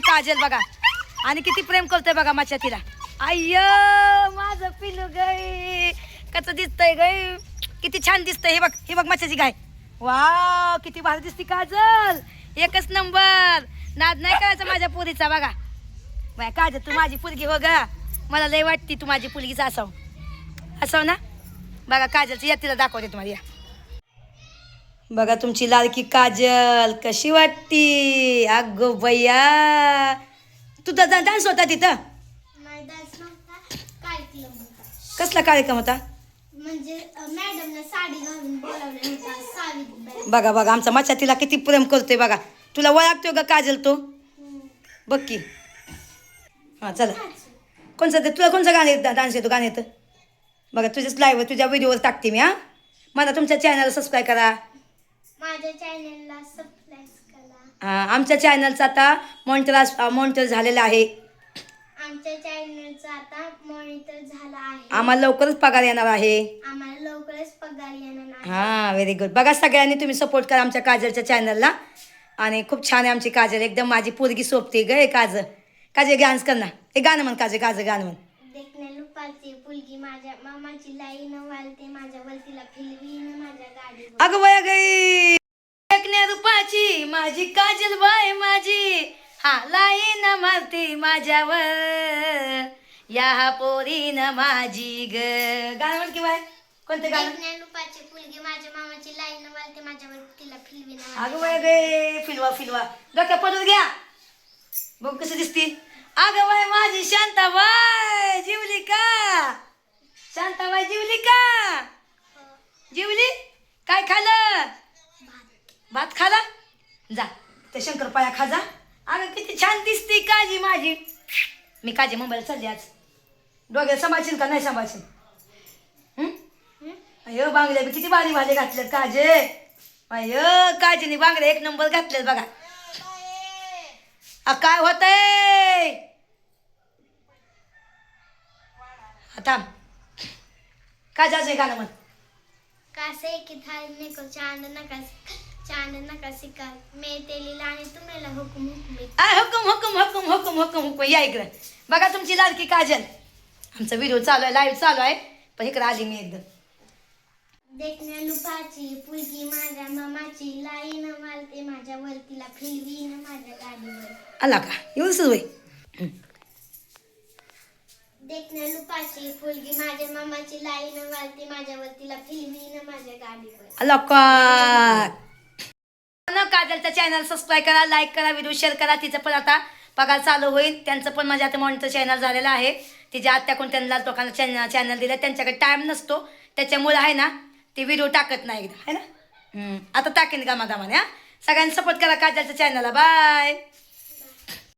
किती काजल बघा. आणि किती प्रेम करतोय बघा माझ्या तिला आय्य माझं पिलू गय कसं दिसतंय गय किती छान दिसतंय. हे बघ हे बघ मच्छाची गाय. वा किती भारी दिसते काजल. एकच नंबर. नाद नाही करायचा माझ्या पोरीचा बघा. बाय काजल तू माझी पुरगी हो ग. मला लय वाटते तू माझी पुलगीच असाव. असाव ना? बघा काजलची यात्रेला दाखवते तुम्हाला या. बघा तुमची लाडकी काजल कशी वाटती? अगो बया तुझा डान्स होता तिथं. कसला कार्यक्रम होता? म्हणजे बघा बघा आमचा मच्छा तिला किती प्रेम करतोय बघा. तुला ओळखतोय का काजल तो? बघ की. हां चला. कोणचं ते तुला कोणचं गाणं येतं? डान्स येतो गाणं येतं. बघा तुझ्याच लाईव्ह तुझ्या व्हिडिओवर टाकते मी हां. मला तुमच्या चॅनलला सबस्क्राईब करा. माझ्या चॅनलला सबस्क्राईब करा. हां आमच्या चॅनलचा आता मॉनिटराज मॉनिटर झालेला आहे. आमच्या चॅनलचा आता मॉनिटर झाला आहे. आम्हाला लवकरच पगार येणार आहे. आम्हाला लवकरच पगार येणार आहे. हां व्हेरी गुड बघा सगळ्यांनी तुम्ही सपोर्ट करा आमच्या काजलच्या चॅनलला आणि खूप छान आहे आमची काजल. एकदम माझी पोरगी सोबते ग हे काजल. काजल डान्स कर ना. हे गाणं म्हण काजल काजल गाणं म्हण. देखण्या लुपाची पुलगी माझ्या मामाची लाईन वालते. माझ्या वलतीला फिलवीन माझ्या गाडीवर. अगं वया गई! रूपाची माझी काजल बाय माझी. हा लाईन मारते माझ्यावर. या पोरीन माझी ग. गाणं म्हण की बाय. कोणतं गाणं? माझ्या मामाची लाईन वालते माझ्या वलतीला फिलवीन अगं वय गे फिलवा फिलवा डोक्या पडून घ्या. बघ कसं दिसती. अगं वय माझी शांताबाई जिवली का? शांताबाई जिवली का? जिवली काय खाल्लं? भात खाला? जा. ते शंकरपाळ्या खा जा. अगं किती छान दिसते काजी माझी. मी काजी मुंबईला चालली आज. डोक्याला सांभाळशील का नाही सांभाळशील? हं? अयो बांगड्या बी किती भारी भारी घातल्यात काजे अयो काजीने बांगड्या एक नंबर घातल्यात बघा. आ, काय होतंय? हा, थांब. काय जायचंय गाणं म्हण? कासे की थाल नेको चांद नका चांद नका सिका मे तेली लाणी तुम्हाला हुकुम हुकुमी. आ, हुकुम हुकुम हुकुम हुकुम हुकुम हुकुम. या इकडं. बघा तुमची लाडकी काजल. आमचा व्हिडिओ चालू आहे लाईव्ह चालू आहे. पण इकडं आली मी एकदम देखण्या लुपाची पुलगी माझ्या मामाची लाईन मालते माझ्या वरतीला फिलवीन माझ्या गाडीवर. आला का? एवढंच होय देखण्या लुपाची पुलगी माझ्या मामाची लाईन मालते माझ्या वरतीला फिलवीन माझ्या गाडीवर. आला का? न काजलचा चॅनल सबस्क्राईब करा लाईक करा व्हिडिओ शेअर करा. तिचं पण आता पगार चालू होईल. त्यांचं पण माझ्या आता मॉनिटर चॅनल झालेलं आहे. तिच्या आत्याकडून त्यांना लोकांना चॅनल चॅनल दिलं त्यांच्याकडे टाईम नसतो. त्याच्यामुळे आहे ना ते व्हिडिओ टाकत नाही एकदा. आहे ना. आता टाकेन गामा गामाने हा. सगळ्यांनी सपोर्ट करा काजलच्या चॅनलला बाय